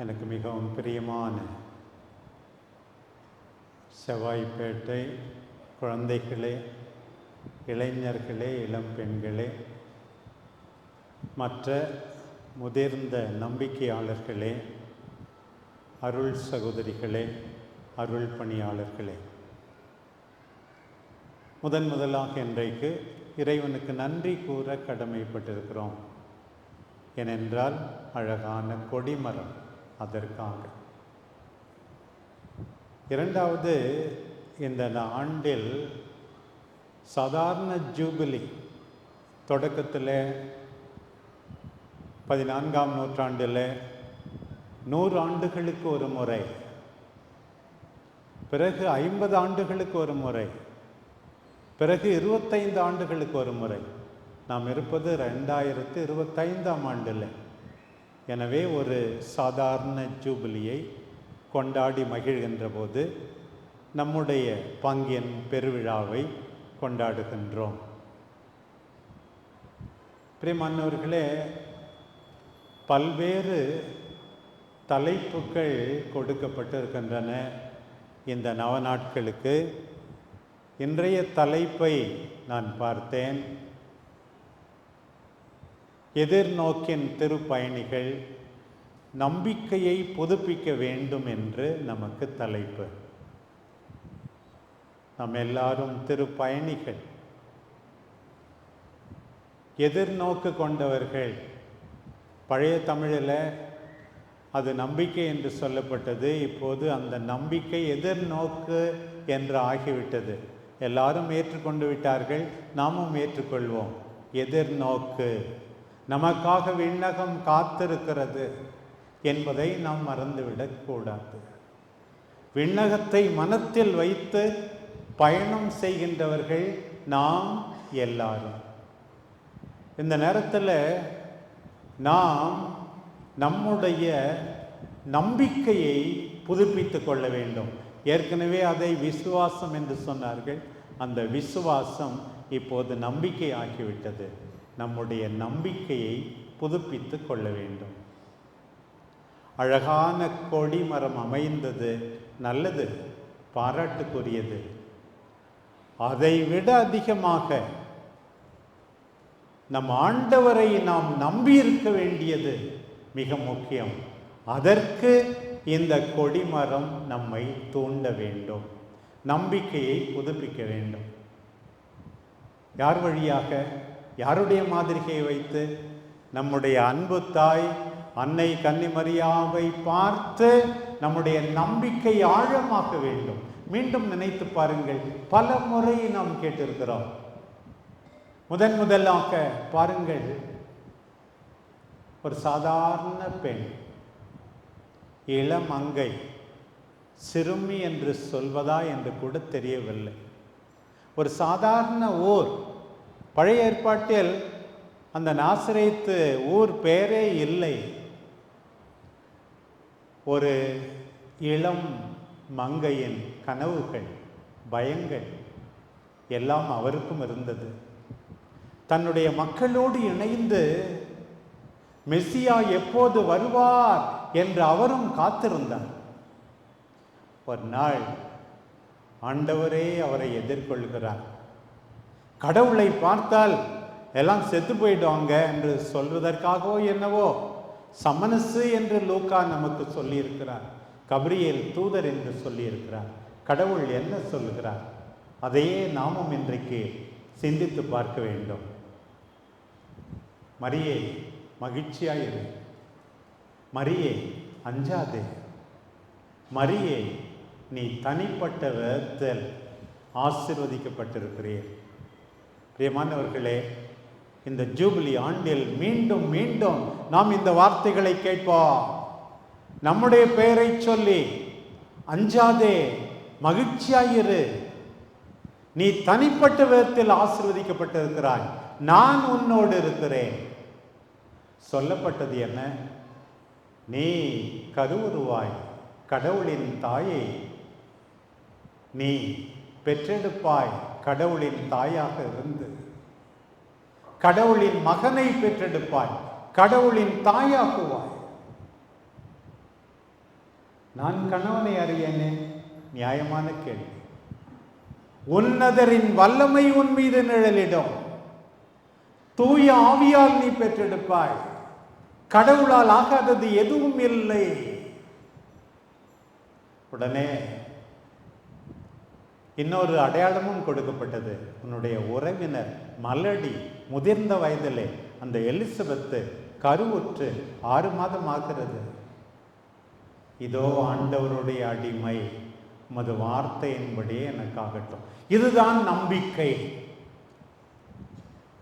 எனக்கு மிகவும் பிரியமான செவ்வாய்ப்பேட்டை குழந்தைகளே இளைஞர்களே இளம் பெண்களே மற்ற முதிர்ந்த நம்பிக்கையாளர்களே அருள் சகோதரிகளே அருள் பணியாளர்களே. முதன் முதலாக இன்றைக்கு இறைவனுக்கு நன்றி கூற கடமைப்பட்டிருக்கிறோம். ஏனென்றால் அழகான கொடிமரம். அதற்காக இரண்டாவது இந்த ஆண்டில் சாதாரண ஜூபிலி தொடக்கத்தில் பதினான்காம் நூற்றாண்டில் நூறு ஆண்டுகளுக்கு ஒரு முறை பிறகு ஐம்பது ஆண்டுகளுக்கு ஒரு முறை பிறகு இருபத்தைந்து ஆண்டுகளுக்கு ஒரு முறை நாம் இருப்பது ரெண்டாயிரத்து இருபத்தைந்தாம் ஆண்டில். எனவே ஒரு சாதாரண ஜூபிலியை கொண்டாடி மகிழ்கின்ற போது நம்முடைய பங்கின் பெருவிழாவை கொண்டாடுகின்றோம். பிரியமானவர்களே பல்வேறு தலைப்புகள் கொடுக்கப்பட்டிருக்கின்றன இந்த நவ நாட்களுக்கு இன்றைய தலைப்பை நான் பார்த்தேன். எதிர்நோக்கின் திருப்பயணிகள் நம்பிக்கையை புதுப்பிக்க வேண்டும் என்று நமக்கு தலைப்பு. நம் எல்லாரும் திருப்பயணிகள். எதிர்நோக்கு கொண்டவர்கள். பழைய தமிழில் அது நம்பிக்கை என்று சொல்லப்பட்டது. இப்போது அந்த நம்பிக்கை எதிர்நோக்கு என்று ஆகிவிட்டது. எல்லாரும் ஏற்றுக்கொண்டு விட்டார்கள். நாமும் ஏற்றுக்கொள்வோம். எதிர்நோக்கு. நமக்காக விண்ணகம் காத்திருக்கிறது என்பதை நாம் மறந்துவிடக்கூடாது விண்ணகத்தை மனத்தில் வைத்து பயணம் செய்கின்றவர்கள் நாம் எல்லாரும். இந்த நேரத்தில் நாம் நம்முடைய நம்பிக்கையை புதுப்பித்து கொள்ள வேண்டும். ஏற்கனவே அதை விசுவாசம் என்று சொன்னார்கள். அந்த விசுவாசம் இப்போது நம்பிக்கை ஆகிவிட்டது நம்முடைய நம்பிக்கையை புதுப்பித்து கொள்ள வேண்டும். அழகான கொடி மரம் அமைந்தது நல்லது பாராட்டுக்குரியது. அதை விட அதிகமாக நம் ஆண்டவரை நாம் நம்பியிருக்க வேண்டியது மிக முக்கியம். அதற்கு இந்த கொடிமரம் நம்மை தூண்ட வேண்டும். நம்பிக்கையை புதுப்பிக்க வேண்டும். யார் வழியாக? யாருடைய மாதிரிகையை வைத்து? நம்முடைய அன்பு தாய் அன்னை கன்னிமரியாவை பார்த்து நம்முடைய நம்பிக்கை ஆழமாக்க வேண்டும். மீண்டும் நினைத்து பாருங்கள் பல முறை நாம் கேட்டிருக்கிறோம். முதன் முதலாக பாருங்கள். ஒரு சாதாரண பெண் இளமங்கை சிறுமி என்று சொல்வதா என்று கூட தெரியவில்லை. ஒரு சாதாரண ஓர் பழைய ஏற்பாட்டில் அந்த நாசிரியத்து ஊர் பேரே இல்லை. ஒரு இளம் மங்கையின் கனவுகள் பயங்கள் எல்லாம் அவருக்கும் இருந்தது. தன்னுடைய மக்களோடு இணைந்து மெஸ்ஸியா எப்போது வருவார் என்று அவரும் காத்திருந்தார். ஒரு நாள் ஆண்டவரே அவரை எதிர்கொள்கிறார். கடவுளை பார்த்தால் எல்லாம் செத்து போயிடுவாங்க என்று சொல்வதற்காகவோ என்னவோ. சமனசு என்று லூக்கா நமக்கு சொல்லியிருக்கிறார். கபிரியல் தூதர் என்று சொல்லியிருக்கிறார். கடவுள் என்ன சொல்லுகிறார்? அதையே நாமும் இன்றைக்கு சிந்தித்து பார்க்க வேண்டும். மரியே மகிழ்ச்சியாயிரு மரியே அஞ்சாதே. மரியே நீ தனிப்பட்ட விதத்தில் ஆசிர்வதிக்கப்பட்டிருக்கிறீர். பிரியமானவர்களே இந்த ஜூபிலி ஆண்டில் மீண்டும் மீண்டும் நாம் இந்த வார்த்தைகளை கேட்போம். நம்முடைய பெயரை சொல்லி அஞ்சாதே மகிழ்ச்சியாயிரு. நீ தனிப்பட்ட விதத்தில் ஆசிர்வதிக்கப்பட்டிருக்கிறாய். நான் உன்னோடு இருக்கிறேன். சொல்லப்பட்டது என்ன? நீ கருவுருவாய் கடவுளின் தாயை. நீ பெற்றெடுப்பாய் கடவுளின் தாயாக இருந்து. கடவுளின் மகனை பெற்றெடுப்பாய். கடவுளின் தாயாக்குவாய். நான் கணவனை அறியேனே? நியாயமான கேள்வி. உன்னதரின் வல்லமை உன் மீது நிழலிடும். தூய ஆவியால் நீ பெற்றெடுப்பாய். கடவுளால் ஆகாதது எதுவும் இல்லை. உடனே இன்னொரு அடையாளமும் கொடுக்கப்பட்டது. உன்னுடைய உறவினர் மலடி. முதிர்ந்த வயதிலே அந்த எலிசபெத்து கருவுற்று ஆறு மாதம் ஆகிறது. இதோ ஆண்டவருடைய அடிமை உமது வார்த்தையின்படியே எனக்காகட்டும். இதுதான் நம்பிக்கை.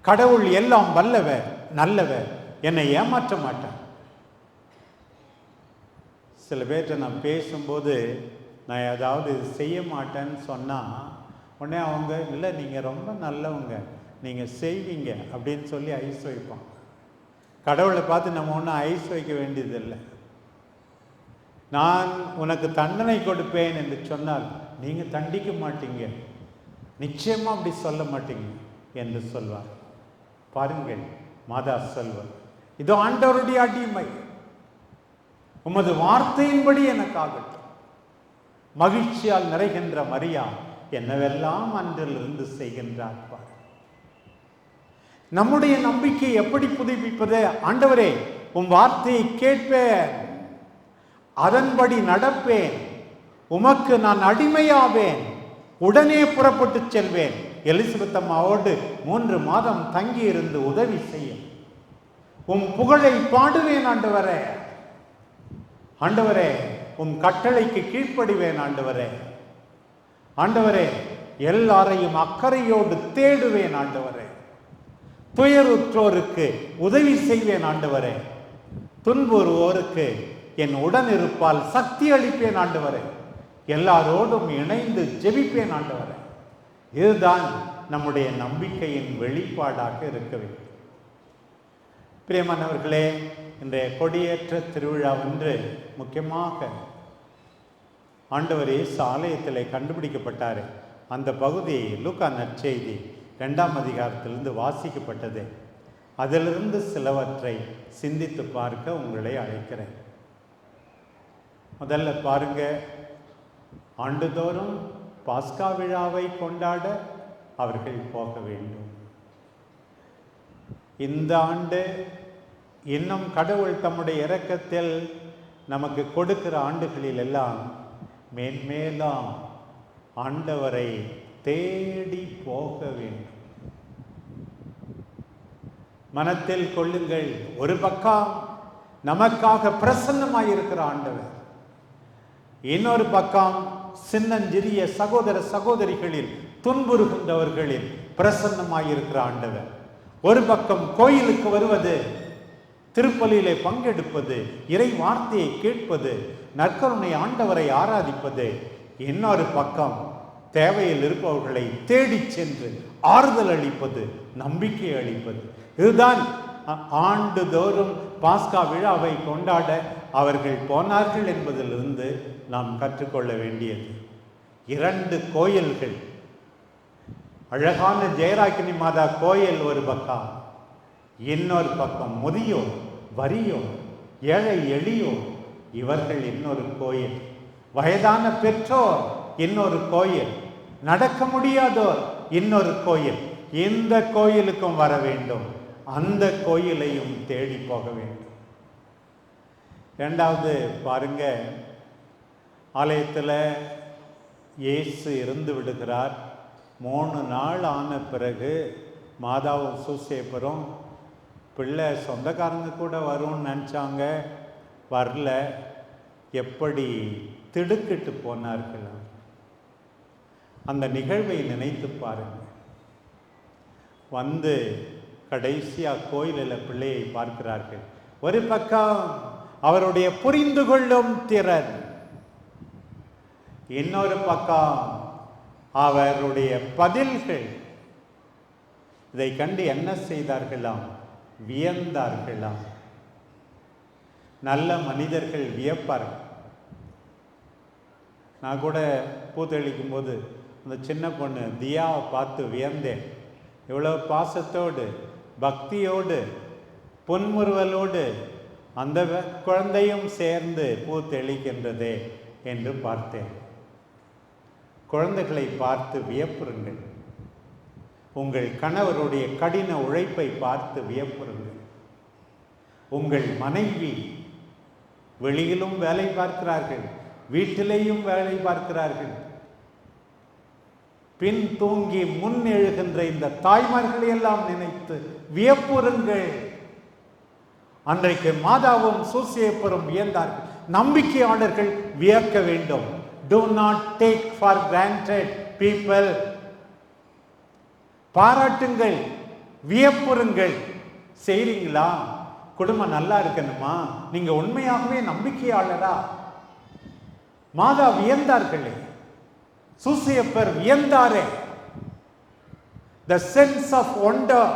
கடவுள் எல்லாம் வல்லவர் நல்லவர் என்னை ஏமாற்ற மாட்டார். சில பேர்கிட்ட நான் பேசும்போது நான் ஏதாவது இது செய்ய மாட்டேன்னு சொன்னால் உடனே அவங்க இல்லை நீங்கள் ரொம்ப நல்லவங்க. நீங்கள் செய்வீங்க அப்படின்னு சொல்லி ஐஸ் வைப்போம். கடவுளை பார்த்து நம்ம ஒன்றும் ஐஸ் வைக்க வேண்டியதில்லை. நான் உனக்கு தண்டனை கொடுப்பேன் என்று சொன்னால் நீங்கள் தண்டிக்க மாட்டீங்க. நிச்சயமாக அப்படி சொல்ல மாட்டீங்க என்று சொல்வார். பாருங்கள் மாதா செல்வர் இதோ ஆண்டவருடைய அடிமை. உமது வார்த்தையின்படி எனக்காகட்டும். மகிழ்ச்சியால் நிறைகின்ற மரியா என்னவெல்லாம் அன்றிலிருந்து செய்கின்றார் பார். நம்முடைய நம்பிக்கை எப்படி புதுப்பிப்பது? ஆண்டவரே உம் வார்த்தையை கேட்பேன். அதன்படி நடப்பேன். உமக்கு நான் அடிமையாவேன். உடனே புறப்பட்டு செல்வேன். எலிசபெத் அம்மாவோடு மூன்று மாதம் தங்கி இருந்து உதவி செய்யும் உம் புகழை பாடுவேன் ஆண்டவரே. ஆண்டவரே உம் கட்டளைக்கு கீழ்ப்படிவேன் ஆண்டவரே. ஆண்டவரே எல்லாரையும் அக்கறையோடு தேடுவேன் ஆண்டவரே. துயருற்றோருக்கு உதவி செய்வேன் ஆண்டவரே. துன்புறுவோருக்கு என் உடன் இருப்பால் சக்தி அளிப்பேன் ஆண்டவரே. எல்லாரோடும் இணைந்து ஜெபிப்பேன் ஆண்டவரே. இதுதான் நம்முடைய நம்பிக்கையின் வெளிப்பாடாக இருக்க வேண்டும். பிரியமானவர்களே இன்றைய கொடியேற்ற திருவிழா ஒன்று முக்கியமாக ஆண்டவர் இயேசு ஆலயத்தில் கண்டுபிடிக்கப்பட்டார். அந்த பகுதி லூக்கா நற்செய்தி ரெண்டாம் அதிகாரத்திலிருந்து வாசிக்கப்பட்டது. அதிலிருந்து சிலவற்றை சிந்தித்து பார்க்க உங்களை அழைக்கிறேன். முதல்ல பாருங்க. ஆண்டுதோறும் பாஸ்கா விழாவை கொண்டாட அவர்கள் போக வேண்டும். இந்த ஆண்டு இன்னும் கடவுள் தம்முடைய இரக்கத்தில் நமக்கு கொடுக்கிற ஆண்டுகளில் எல்லாம் மேன்மேலாம் ஆண்டவரை தேடி போக வேண்டும். மனத்தில் கொள்ளுங்கள் ஒரு பக்கம் நமக்காக பிரசன்னமாயிருக்கிற ஆண்டவர் இன்னொரு பக்கம் சின்னஞ்சிறிய சகோதர சகோதரிகளில் துன்புறுகின்றவர்களில் பிரசன்னமாயிருக்கிற ஆண்டவர். ஒரு பக்கம் கோயிலுக்கு வருவது திருப்பலியிலே பங்கெடுப்பது இறை வார்த்தையை கேட்பது நற்கருணை ஆண்டவரை ஆராதிப்பது இன்னொரு பக்கம் தேவையில் இருப்பவர்களை தேடி சென்று ஆறுதல் அளிப்பது நம்பிக்கை அளிப்பது. இதுதான் ஆண்டுதோறும் பாஸ்கா விழாவை கொண்டாட அவர்கள் போனார்கள் என்பதிலிருந்து நாம் கற்றுக்கொள்ள வேண்டியது. இரண்டு கோயில்கள். அழகான ஜெயராக்கினி மாதா கோயில் ஒரு பக்கம் இன்னொரு பக்கம் முதியோர் வரியோ ஏழை எளியோர் இவர்கள் இன்னொரு கோயில். வயதான பெற்றோர் இன்னொரு கோயில். நடக்க முடியாதோர் இன்னொரு கோயில். எந்த கோயிலுக்கும் வர வேண்டும். அந்த கோயிலையும் தேடி போக வேண்டும். ரெண்டாவது பாருங்க. ஆலயத்தில் இயேசு இருந்து விடுகிறார். மூணு நாள் ஆன பிறகு மாதாவும் சூசேப்பரும் பிள்ளை சொந்தக்காரங்க கூட வரும்னு நினச்சாங்க. வரல. எப்படி திடுக்கிட்டு போனார்கள்? அந்த நிகழ்வை நினைத்து பாருங்கள். வந்து கடைசியாக கோயிலில் பிள்ளையை பார்க்கிறார்கள். ஒரு பக்கம் அவருடைய புரிந்து கொள்ளும் திறன் இன்னொரு பக்கம் அவருடைய பதில்கள். இதை கண்டு என்ன செய்தார்களாம்? வியந்தார்களாம். நல்ல மனிதர்கள் வியப்பார்கள். நான் கூட பூத்தளிக்கும் போது அந்த சின்ன பொண்ணு தியாவை பார்த்து வியந்தேன். இவ்வளோ பாசத்தோடு பக்தியோடு புன்முறுவலோடு அந்த குழந்தையும் சேர்ந்து பூ தெளிக்கின்றதே என்று பார்த்தேன். குழந்தைகளை பார்த்து வியப்புறுங்கள். உங்கள் கணவருடைய கடின உழைப்பை பார்த்து வியப்புறுங்கள். உங்கள் மனைவி வெளியிலும் வேலை பார்க்கிறார்கள் வீட்டிலேயும் வேலை பார்க்கிறார்கள். பின் தூங்கி முன் எழுகின்ற இந்த தாய்மார்களை எல்லாம் நினைத்து வியப்புறுங்கள். அன்றைக்கு மாதாவும் சூசியப்பரும் வியந்தார்கள் நம்பிக்கையாளர்கள் வியக்க வேண்டும். Do not take for granted people பாராட்டுங்கள் வியப்புறுங்கள். செய்றீங்களா? குடும்பம் நல்லா இருக்கணுமா? நீங்க உண்மையாகவே நம்பிக்கையாளரா? மாதா வியந்தார்களே. சூசியப்பர் வியந்தாரே த சென்ஸ் ஆஃப் ஒண்டர்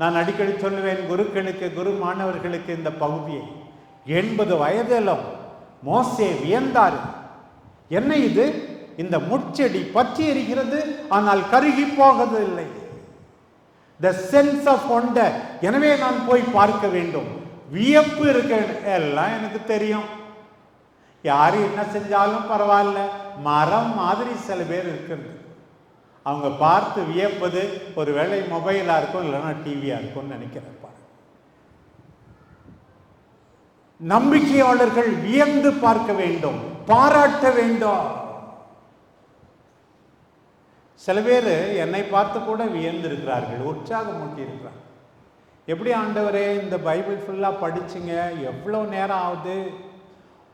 நான் அடிக்கடி சொல்லுவேன் குருக்களுக்கு குரு மாணவர்களுக்கு இந்த பகுதியை. எண்பது வயதிலும் மோசே வியந்தார். என்ன இது? இந்த முட்செடி பற்றி எரிகிறது ஆனால் கருகி போவதில்லை த சென்ஸ் ஆஃப் ஒண்டர் எனவே நான் போய் பார்க்க வேண்டும். வியப்பு இருக்க எல்லாம் எனக்கு தெரியும். யார் என்ன செஞ்சாலும் பரவாயில்ல. மரம் மாதிரி சில பேர் இருக்கிறது. அவங்க பார்த்து வியப்பது ஒரு வேளை மொபைலாக இருக்கும் இல்லைன்னா டிவியாக இருக்கும்னு நினைக்கிறேன் பாருங்க. நம்பிக்கையாளர்கள் வியந்து பார்க்க வேண்டும் பாராட்ட வேண்டும். சில பேர் என்னை பார்த்து கூட வியந்திருக்கிறார்கள் உற்சாகம் இருக்கிறார் எப்படி ஆண்டவரே இந்த பைபிள் ஃபுல்லாக படிச்சிங்க எவ்வளோ நேரம் ஆகுது?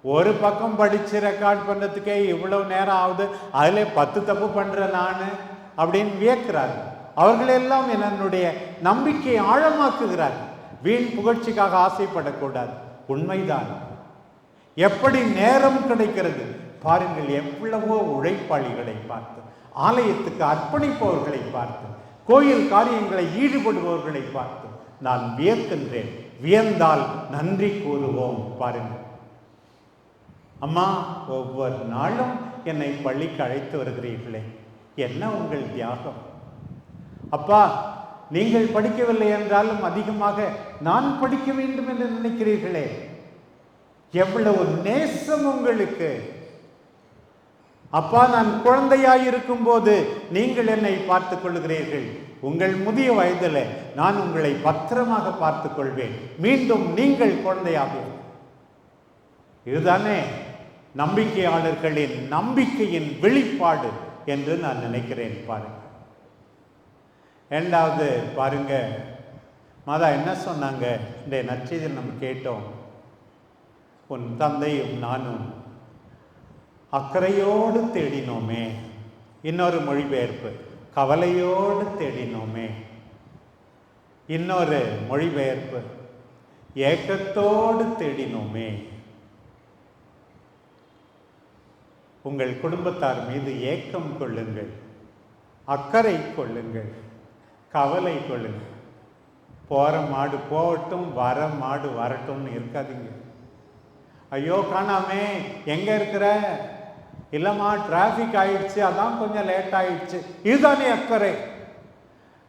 ஒரு பக்கம் படித்து ரெக்கார்ட் பண்ணுறதுக்கே இவ்வளோ நேரம் ஆகுது அதில் பத்து தப்பு பண்ணுறேன் நான் அப்படின்னு வியக்கிறார் அவர்களெல்லாம் என்னுடைய நம்பிக்கையை ஆழமாக்குகிறார் வீண் புகழ்ச்சிக்காக ஆசைப்படக்கூடாது. உண்மைதான். எப்படி நேரம் கிடைக்கிறது? பாருங்கள் எவ்வளவோ உழைப்பாளிகளை பார்த்து ஆலயத்துக்கு அர்ப்பணிப்பவர்களை பார்த்து கோயில் காரியங்களை ஈடுபடுபவர்களை பார்த்து நான் வியக்கின்றேன். வியந்தால் நன்றி கூறுவோம் பாருங்கள். அம்மா ஒவ்வொரு நாளும் என்னை பள்ளிக்கு அழைத்து வருகிறீர்களே. என்ன உங்கள் தியாகம்? அப்பா நீங்கள் படிக்கவில்லை என்றாலும் அதிகமாக நான் படிக்க வேண்டும் என்று நினைக்கிறீர்களே. எவ்வளவு நேசம் உங்களுக்கு. அப்பா நான் குழந்தையாயிருக்கும் இருக்கும்போது நீங்கள் என்னை பார்த்துக் கொள்கிறீர்கள் உங்கள் முதிய வயதில் நான் உங்களை பத்திரமாக பார்த்துக் கொள்வேன். மீண்டும் நீங்கள் குழந்தையாக இதுதானே? நம்பிக்கையாளர்களின் நம்பிக்கையின் வெளிப்பாடு என்று நான் நினைக்கிறேன் பாருங்க. இரண்டாவது பாருங்க. மாதா என்ன சொன்னாங்க? இந்த நற்செய்தியில் நம்ம கேட்டோம். உன் தந்தையும் நானும் அக்கறையோடு தேடினோமே. இன்னொரு மொழிபெயர்ப்பு. கவலையோடு தேடினோமே. இன்னொரு மொழிபெயர்ப்பு. ஏக்கத்தோடு தேடினோமே. உங்கள் குடும்பத்தார் மீது ஏக்கம் கொள்ளுங்கள் அக்கறை கொள்ளுங்கள் கவலை கொள்ளுங்கள். போகிற மாடு போகட்டும் வர மாடு வரட்டும்னு இருக்காதீங்க. ஐயோ காணாமே எங்கே இருக்கிற? இல்லைம்மா டிராஃபிக் ஆயிடுச்சு அதான் கொஞ்சம் லேட் ஆயிடுச்சு. இதுதானே அக்கறை.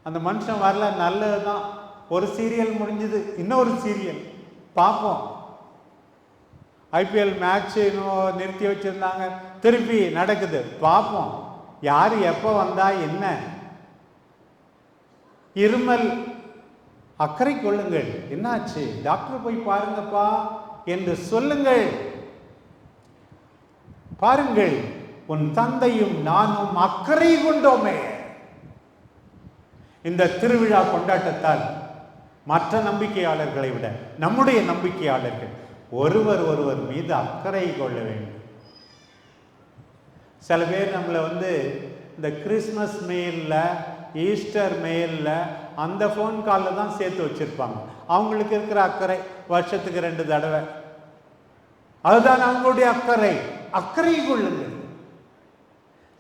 அந்த மனுஷன் வரல நல்லது தான் ஒரு சீரியல் முடிஞ்சது இன்னொரு சீரியல் பார்ப்போம் ஐபிஎல் மேட்ச் இன்னும் நிறுத்தி வச்சுருந்தாங்க. திருப்பி நடக்குது. பார்ப்போம் யார் எப்போ வந்தா என்ன? இருமல் அக்கறை கொள்ளுங்கள். என்னாச்சு? டாக்டர் போய் பாருங்கப்பா என்று சொல்லுங்கள். பாருங்கள். உன் தந்தையும் நானும் அக்கறை கொண்டோமே. இந்த திருவிழா கொண்டாட்டத்தால் மற்ற நம்பிக்கையாளர்களை விட நம்முடைய நம்பிக்கையாளர்கள் ஒருவர் ஒருவர் மீது அக்கறை கொள்ள வேண்டும். சில பேர் நம்மளை வந்து இந்த கிறிஸ்மஸ் மெயிலில் ஈஸ்டர் மெயிலில் அந்த ஃபோன் காலில் தான் சேர்த்து வச்சுருப்பாங்க. அவங்களுக்கு இருக்கிற அக்கறை வருஷத்துக்கு ரெண்டு தடவை. அதுதான் அவங்களுடைய அக்கறை. அக்கறை கொள்ளுங்கள்.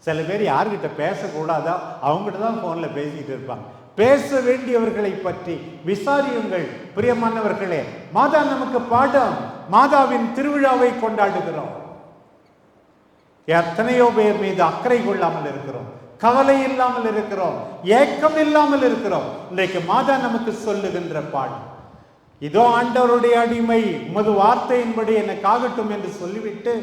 சில பேர் யார்கிட்ட பேசக்கூடாதோ அவங்ககிட்ட தான் ஃபோனில் பேசிக்கிட்டு இருப்பாங்க. பேச வேண்டியவர்களை பற்றி விசாரியுங்கள். பிரியமானவர்களே மாதா நமக்கு பாடம். மாதாவின் திருவிழாவை கொண்டாடுகிறோம். எத்தனையோ பேர் மீது அக்கறை கொள்ளாமல் இருக்கிறோம். கவலை இல்லாமல் இருக்கிறோம். ஏக்கம் இல்லாமல் இருக்கிறோம். இன்றைக்கு மாதா நமக்கு சொல்லுகின்ற பாடம் இதோ ஆண்டவருடைய அடிமை உமது வார்த்தையின்படி எனக்கு ஆகட்டும் என்று சொல்லிவிட்டு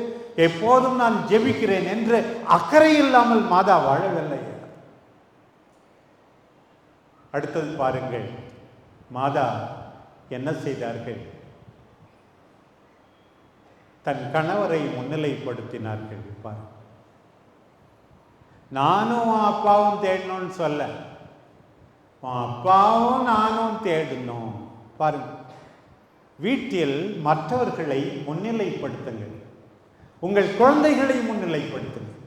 எப்போதும் நான் ஜெபிக்கிறேன் என்று அக்கறை இல்லாமல் மாதா வாழவில்லை. அடுத்தது பாருங்கள் மாதா என்ன செய்தார்கள்? தன் கணவரை முன்னிலைப்படுத்தினார்கள் பார் நானும் அப்பாவும் தேடணும்னு சொல்ல. அப்பாவும் நானும் தேடணும். பாருங்க. வீட்டில் மற்றவர்களை முன்னிலைப்படுத்துங்கள். உங்கள் குழந்தைகளை முன்னிலைப்படுத்துங்கள்.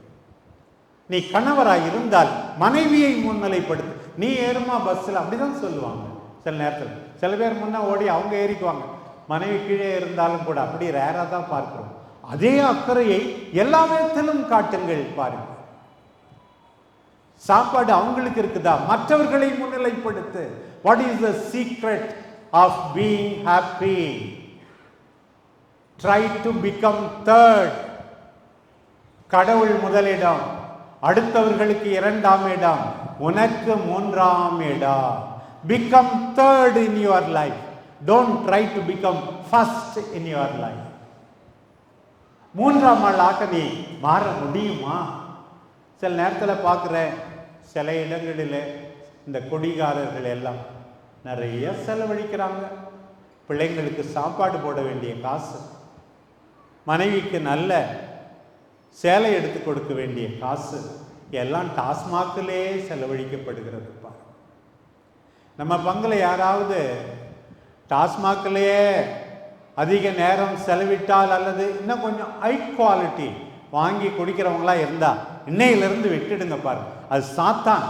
நீ கணவராய் இருந்தால் மனைவியை முன்னிலைப்படுத்து. நீ ஏறுமா பஸ்ஸில் அப்படிதான் சொல்லுவாங்க. சில நேரத்தில். சில பேர் முன்னே ஓடி அவங்க ஏறிக்குவாங்க. மனைவி கீழே இருந்தாலும் கூட அப்படி ரேராக தான் பார்க்கிறோம். அதே அக்கறையை எல்லா விதத்திலும் காட்டுங்கள் பாருங்கள் சாப்பாடு அவங்களுக்கு இருக்குதா? மற்றவர்களை முன்னிலைப்படுத்து. What is the secret of being happy try to become third கடவுள் முதலிடம். அடுத்தவர்களுக்கு இரண்டாம் இடம். உனக்கு மூன்றாம் இடம். Become third in your life don't try to become first in your life மூன்றாம் ஆளாக நீ மாற முடியுமா? சில நேரத்தில் பார்க்குறேன் சில இடங்களில் இந்த கொடிகாரர்கள் எல்லாம் நிறைய செலவழிக்கிறாங்க. பிள்ளைங்களுக்கு சாப்பாடு போட வேண்டிய காசு மனைவிக்கு நல்ல சேலை எடுத்து கொடுக்க வேண்டிய காசு எல்லாம் டாஸ்மாக்கிலே செலவழிக்கப்படுகிறது நம்ம பங்கில் யாராவது டாஸ்மாக்லேயே அதிக நேரம் செலவிட்டால் அல்லது இன்னும் கொஞ்சம் ஹை குவாலிட்டி வாங்கி குடிக்கிறவங்களா இருந்தா இன்னையிலிருந்து விட்டுடுங்க பாருங்க. அது சாத்தான்.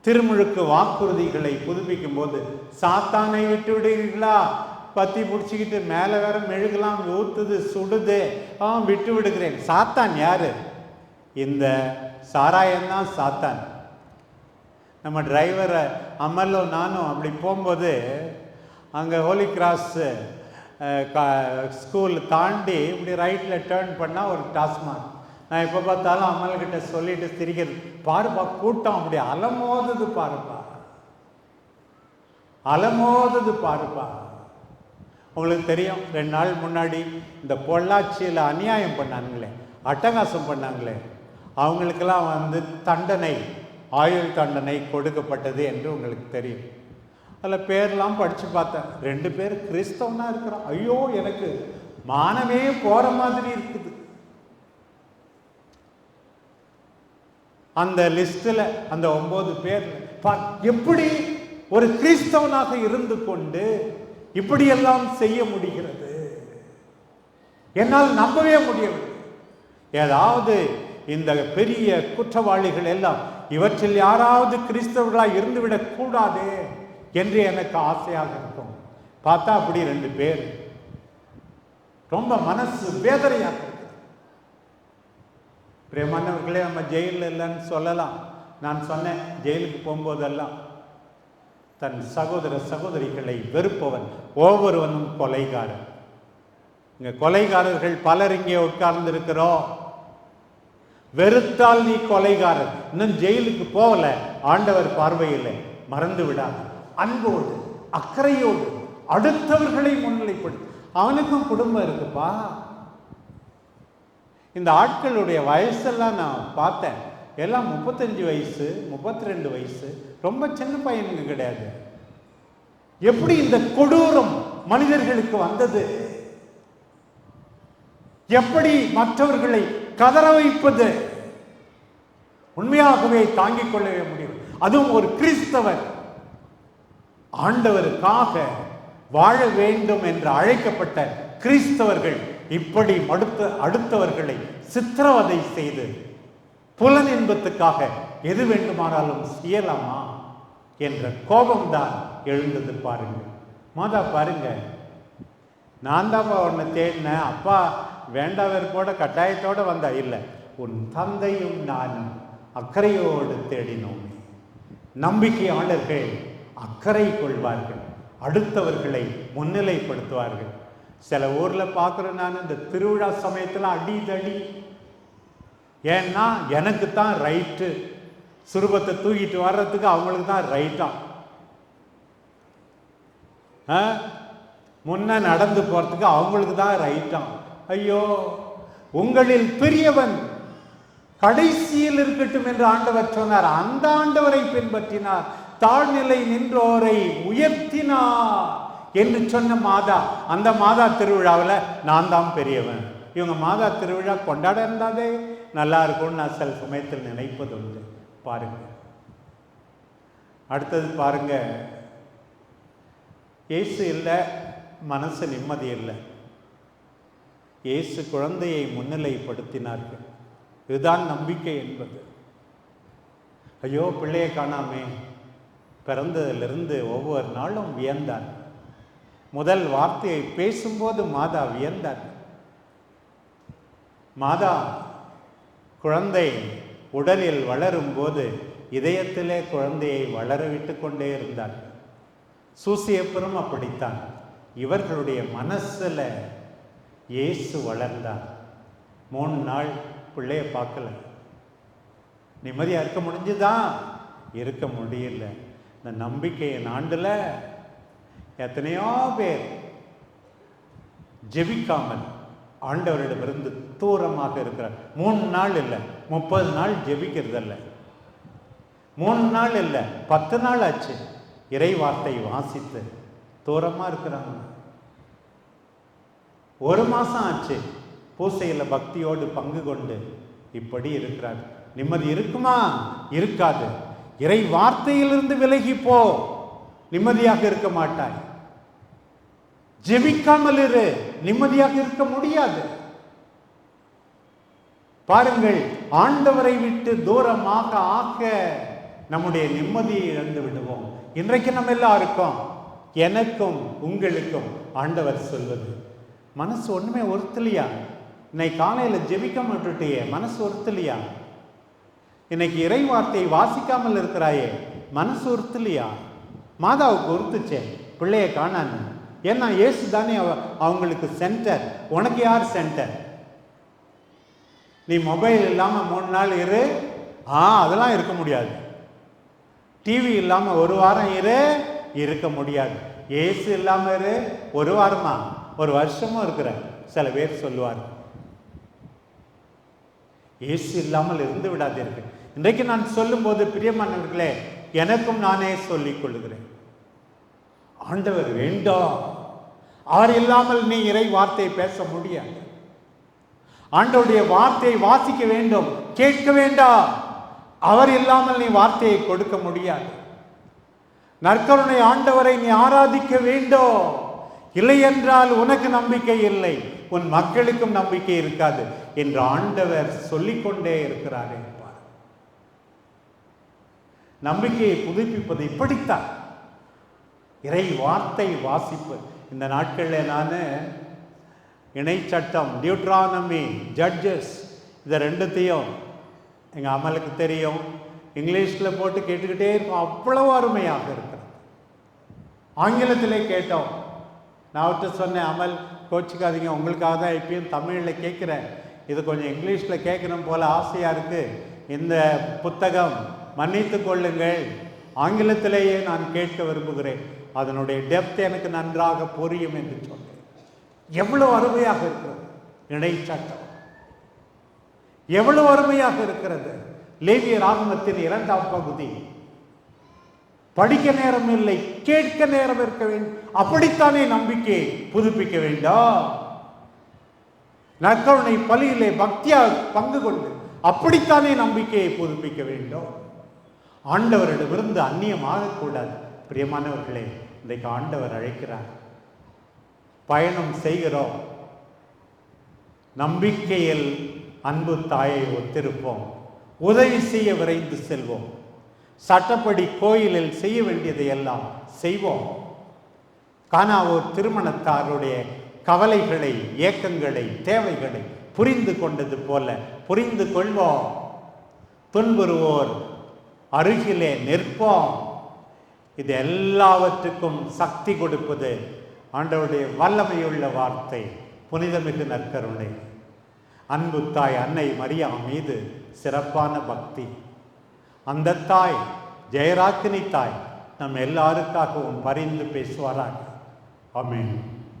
திருமுழுக்கு வாக்குறுதிகளை புதுப்பிக்கும் போது சாத்தானை விட்டு விடுகிறீர்களா? பத்தி பிடிச்சிக்கிட்டு மேலே வேற மெழுகலாம் ஊத்துது சுடுது. ஆ விட்டு விடுகிறேன். சாத்தான் யாரு? இந்த சாராயம்தான் சாத்தான். நம்ம டிரைவரை அமலோ நானும் அப்படி போகும்போது அங்கே ஹோலி கிராஸு ஸ்கூல் தாண்டி இப்படி ரைட்டில் டேர்ன் பண்ணால் ஒரு டாஸ்மாக் நான் எப்போ பார்த்தாலும் அமல்கிட்ட சொல்லிட்டு சிரிக்கிறது. பாருப்பா கூட்டம் அப்படி அலமோதுது பாருப்பா. அலமோதுது பாருப்பா. உங்களுக்கு தெரியும் ரெண்டு நாள் முன்னாடி இந்த பொள்ளாச்சியில் அநியாயம் பண்ணாங்களே அட்டகாசம் பண்ணாங்களே அவங்களுக்கெல்லாம் வந்து தண்டனை. ஆயுள் தண்டனை கொடுக்கப்பட்டது என்று உங்களுக்கு தெரியும். அதில் பேர்லாம் படித்து பார்த்தேன். ரெண்டு பேர் கிறிஸ்தவனா இருக்கிறான். ஐயோ எனக்கு மானமே போகிற மாதிரி இருக்குது. அந்த லிஸ்ட்டில் அந்த ஒம்பது பேர் எப்படி ஒரு கிறிஸ்தவனாக இருந்து கொண்டு இப்படியெல்லாம் செய்ய முடிகிறது? என்னால் நம்பவே முடியவில்லை. ஏதாவது இந்த பெரிய குற்றவாளிகள் எல்லாம் இவற்றில் யாராவது கிறிஸ்தவர்களாக இருந்துவிடக் கூடாதே என்று எனக்கு ஆசையாக இருக்கும். பார்த்தா அப்படி ரெண்டு பேர். ரொம்ப மனசு வேதனையாக இருக்கு பிரியமானவர்களே நம்ம ஜெயிலில் இல்லைன்னு சொல்லலாம். நான் சொன்னேன் ஜெயிலுக்கு போகும்போதெல்லாம் தன் சகோதர சகோதரிகளை வெறுப்பவன் ஒவ்வொருவனும் கொலைகாரன். இங்கே கொலைகாரர்கள் பலர் இங்கே உட்கார்ந்து இருக்கிறோம் வெறுத்தால் நீ கொலைகாரன். இன்னும் ஜெயிலுக்கு போகல. ஆண்டவர் பார்வையில் மறந்து விடாது அன்போடு அக்கறையோடு அடுத்தவர்களை முன்னிலைப்படுத்தி. அவனுக்கும் குடும்பம் இருக்குப்பா. இந்த ஆட்களுடைய வயசெல்லாம் நான் பார்த்தேன். எல்லாம் முப்பத்தஞ்சு வயசு முப்பத்தி ரெண்டு வயசு. ரொம்ப சின்ன பையனுக்கு கிடையாது. எப்படி இந்த கொடூரம் மனிதர்களுக்கு வந்தது? எப்படி மற்றவர்களை கதற வைப்பது? உண்மையாகவே தாங்கிக் கொள்ளவே முடியும். அதுவும் ஒரு கிறிஸ்தவர் ஆண்டவருக்காக வாழ வேண்டும் என்று அழைக்கப்பட்ட கிறிஸ்தவர்கள் இப்படி மடுத்த அடுத்தவர்களை சித்திரவதை செய்து புலன் இன்பத்துக்காக எது வேண்டுமானாலும் செய்யலாமா என்ற கோபம்தான் எழுந்தது பாருங்க. மாதா பாருங்க. நான் தான்ப்பா உன்னை தேடினேன். அப்பா வேண்டா வெறுப்போட கட்டாயத்தோட வந்தா. இல்லை உன் தந்தையும் நானும் அக்கறையோடு தேடினோம். நம்பிக்கையாளர்கள் அக்கறை கொள்வார்கள். அடுத்தவர்களை முன்னிலைப்படுத்துவார்கள். சில ஊரில் பார்க்குறேன் நான் இந்த திருவிழா சமயத்தில் அடி தடி ஏன்னா எனக்கு தான் ரைட்டு. சுரூபத்தை தூக்கிட்டு வர்றதுக்கு அவங்களுக்கு தான் ரைட்டா. ஆ? முன்ன நடந்து போகிறதுக்கு அவங்களுக்கு தான் ரைட்டாம் ஐயோ உங்களில் பெரியவன் கடைசியில் இருக்கட்டும் என்று ஆண்டவர் சொன்னார். அந்த ஆண்டவரை பின்பற்றினார். தாழ்நிலை நின்றோரை உயர்த்தினார் என்று சொன்ன மாதா அந்த மாதா திருவிழாவில் நான் தான் பெரியவன். இவங்க மாதா திருவிழா கொண்டாட இருந்தாதே நல்லா இருக்கும்னு நான் சில சமயத்தில் நினைப்பது உண்டு. பாருங்க. அடுத்தது பாருங்க. இயேசு இல்லை மனசு நிம்மதி இல்லை. இயேசு குழந்தையை முன்னிலைப்படுத்தினார்கள். இதுதான் நம்பிக்கை என்பது. ஐயோ பிள்ளையை காணாமே. பிறந்ததிலிருந்து ஒவ்வொரு நாளும் வியந்தான். முதல் வார்த்தையை பேசும்போது மாதா வியந்தார் மாதா குழந்தை உடலில் வளரும்போது இதயத்திலே குழந்தையை வளர விட்டு கொண்டே இருந்தார் சூசியப்புறம் அப்படித்தான். இவர்களுடைய மனசில் இயேசு வளர்ந்தார் மூணு நாள் பிள்ளைய பார்க்கல. நிம்மதியாக இருக்க முடிஞ்சுதான் இருக்க முடியல. இந்த நம்பிக்கையின் ஆண்டுல எத்தனையோ பேர் ஜெபிக்காமல் ஆண்டவரிடமிருந்து தூரமாக இருக்கிறார். மூணு நாள் இல்லை முப்பது நாள் ஜெபிக்கிறது இல்லை மூணு நாள் இல்லை பத்து நாள் ஆச்சு. இறை வார்த்தை வாசித்து தூரமாக இருக்கிறாங்க. ஒரு மாதம் ஆச்சு. பூசையில பக்தியோடு பங்கு கொண்டு இப்படி இருக்கிறார். நிம்மதி இருக்குமா? இருக்காது. இறை வார்த்தையிலிருந்து விலகி போ. நிம்மதியாக இருக்க மாட்டாய். ஜெபிக்காமல் இரு. நிம்மதியாக இருக்க முடியாது. பாருங்கள் ஆண்டவரை விட்டு தூரமாக ஆக்க நம்முடைய நிம்மதியை இழந்து விடுவோம். இன்றைக்கு நம்ம எல்லாருக்கும் எனக்கும் உங்களுக்கும் ஆண்டவர் சொல்வது மனசு ஒண்ணுமே ஒருத்தலையா? இன்னைக்கு காலையில் ஜெபிக்காம விட்டுட்டியே மனசு உறுத்தலையா இன்னைக்கு இறை வார்த்தையை வாசிக்காமல் இருக்கிறாயே மனசு உறுத்தலையா மாதாவுக்கு ஒருத்துச்சே பிள்ளைய காணான்னு. ஏன்னா இயேசு தானே அவ- அவங்களுக்கு சென்டர் உனக்கு யார் சென்டர் நீ மொபைல் இல்லாமல் மூணு நாள் இரு. ஆ அதெல்லாம் இருக்க முடியாது. டிவி இல்லாமல் ஒரு வாரம் இரு. இருக்க முடியாது. ஏசு இல்லாமல் இரு. ஒரு வாரமா? ஒரு வருஷமும் இருக்கிற சில பேர் சொல்லுவார் இயேசு இல்லாமல் இருந்து விடாதீர்கள். இன்றைக்கு நான் சொல்லும்போது பிரியமானவர்களே எனக்கும் நானே சொல்லிக் கொள்கிறேன். ஆண்டவர் வேண்டாம். அவர் இல்லாமல் நீ இறை வார்த்தையை பேச முடியாது. ஆண்டவருடைய வார்த்தையை வாசிக்க வேண்டும் கேட்க வேண்டாம். அவர் இல்லாமல் நீ வார்த்தையை கொடுக்க முடியாது. நற்கருணை ஆண்டவரை நீ ஆராதிக்க வேண்டும். இல்லை என்றால் உனக்கு நம்பிக்கை இல்லை. உன் மக்களுக்கும் நம்பிக்கை இருக்காது என்று ஆண்டவர் சொல்லிக்கொண்டே இருக்கிறார் என்பார். நம்பிக்கையை புதுப்பிப்பது இப்படித்தான். இறை வார்த்தை வாசிப்பு. இந்த நாட்களில் நான் இணை சட்டம் டியூட்ரானமி ஜட்ஜஸ் இதை ரெண்டுத்தையும் எங்கள் அமலுக்கு தெரியும். இங்கிலீஷில் போட்டு கேட்டுக்கிட்டே இருக்கும் அவ்வளவு அருமையாக இருக்கிறது. ஆங்கிலத்திலே கேட்டோம். நான் அவர்கிட்ட சொன்னேன் அமல் கோச்சிக்காதீங்க உங்களுக்காக தான் இப்பயும் தமிழில் கேட்குறேன். இது கொஞ்சம் இங்கிலீஷில் கேட்கணும் போல் ஆசையாக இருக்குது இந்த புத்தகம் மன்னித்து கொள்ளுங்கள். ஆங்கிலத்திலேயே நான் கேட்க விரும்புகிறேன். அதனுடைய டெப்த் எனக்கு நன்றாக புரியும் என்று சொன்னேன். எவ்வளோ அருமையாக இருக்கிறது இணைச்சட்டம். எவ்வளோ அருமையாக இருக்கிறது. லேவிய ராகமத்தின் இரண்டாம் பகுதி. படிக்க நேரம் இல்லை கேட்க நேரம் இருக்க வேண்டும். அப்படித்தானே நம்பிக்கையை புதுப்பிக்க வேண்டாம். நற்கருணை பலியிலே பக்தியாக பங்கு கொண்டு அப்படித்தானே நம்பிக்கையை புதுப்பிக்க வேண்டும். ஆண்டவரிடமிருந்து அந்நியமாகக்கூடாது பிரியமானவர்களே இன்றைக்கு ஆண்டவர் அழைக்கிறார். பயணம் செய்கிறோம். நம்பிக்கையில் அன்பு தாயை ஒத்திருப்போம். உதவி செய்ய விரைந்து செல்வோம். சட்டப்படி கோயிலில் செய்ய வேண்டியதை எல்லாம் செய்வோம். காணாவூர் திருமணத்தாருடைய கவலைகளை ஏக்கங்களை தேவைகளை புரிந்து கொண்டது போல புரிந்து கொள்வோம். துன்புறுவோர் அருகிலே நிற்போம். இது எல்லாவற்றுக்கும் சக்தி கொடுப்பது ஆண்டவருடைய வல்லமையுள்ள வார்த்தை புனிதமிகு நற்கருணை. அன்பு தாய் அன்னை மரியா மீது சிறப்பான பக்தி. அந்த தாய் ஜெயராக்கினி தாய் நம் எல்லாருக்காகவும் பரிந்து பேசுவாராக. அமேன்